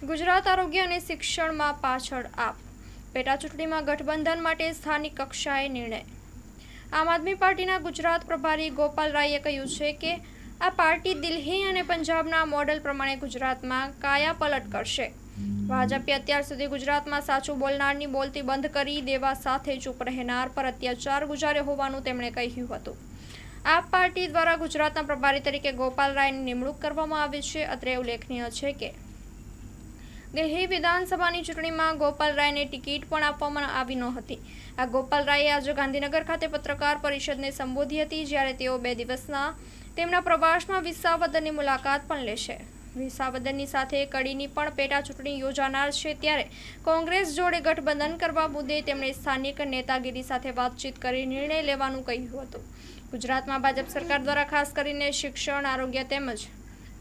ગુજરાત આરોગ્ય અને શિક્ષણમાં પાછળ આપ. પેટા ચૂંટણીમાં ગઠબંધન માટે સ્થાનિક કક્ષાએ નિર્ણય. આમ આદમી પાર્ટીના ગુજરાત પ્રભારી ગોપાલ રાયે કહ્યું છે કે, આ પાર્ટી દિલ્હી અને પંજાબના મોડેલ પ્રમાણે ગુજરાતમાં કાયા પલટ કરશે. ભાજપે અત્યાર સુધી ગુજરાતમાં સાચું બોલનારની બોલતી બંધ કરી દેવા સાથે ચૂપ રહેનાર પર અત્યાચાર ગુજાર્યો હોવાનું તેમણે કહ્યું હતું. આ પાર્ટી દ્વારા ગુજરાતના પ્રભારી તરીકે ગોપાલ રાયની નિમણૂક કરવામાં આવી છે. અત્રે ઉલ્લેખનીય છે કે દિલ્હી વિધાનસભાની ચૂંટણીમાં ગોપાલ રાયને ટિકિટ પણ આપવામાં આવી નહોતી. આ ગોપાલ રાયે આજે ગાંધીનગર ખાતે પત્રકાર પરિષદને સંબોધી હતી, જ્યારે તેઓ બે દિવસના તેમના પ્રવાસમાં વિસાવદરની મુલાકાત પણ લેશે. વિસાવદરની સાથે કડીની પણ પેટા ચૂંટણી યોજાનાર છે, ત્યારે કોંગ્રેસ જોડે ગઠબંધન કરવા મુદ્દે તેમણે સ્થાનિક નેતાગીરી સાથે વાતચીત કરી નિર્ણય લેવાનું કહ્યું હતું. ગુજરાતમાં ભાજપ સરકાર દ્વારા ખાસ કરીને શિક્ષણ, આરોગ્ય તેમજ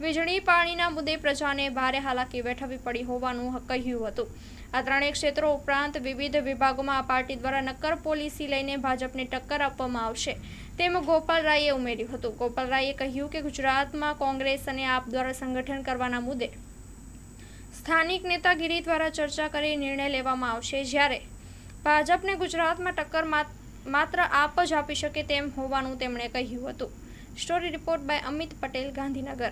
વીજળી પાણીના મુદ્દે પ્રજાને ભારે હાલાકી વેઠવી પડી હોવાનું કહ્યું હતું. આ ત્રણેય ક્ષેત્રો ઉપરાંત વિવિધ વિભાગોમાં આ પાર્ટી દ્વારા નક્કર પોલિસી લઈને ભાજપને ટક્કર આપવામાં આવશે. તેમ ગોપાલ રાયે ઉમેર્યું હતું. ગોપાલ રાયે કહ્યું કે ગુજરાતમાં કોંગ્રેસ અને આપ દ્વારા સંગઠન કરવાના મુદ્દે સ્થાનિક નેતાગીરી દ્વારા ચર્ચા કરી નિર્ણય લેવામાં આવશે. જ્યારે ભાજપને ગુજરાતમાં ટક્કર માત- માત્ર આપ જ આપી શકે તેમ હોવાનું તેમણે કહ્યું હતું. Story report by Amit Patel, Gandhinagar.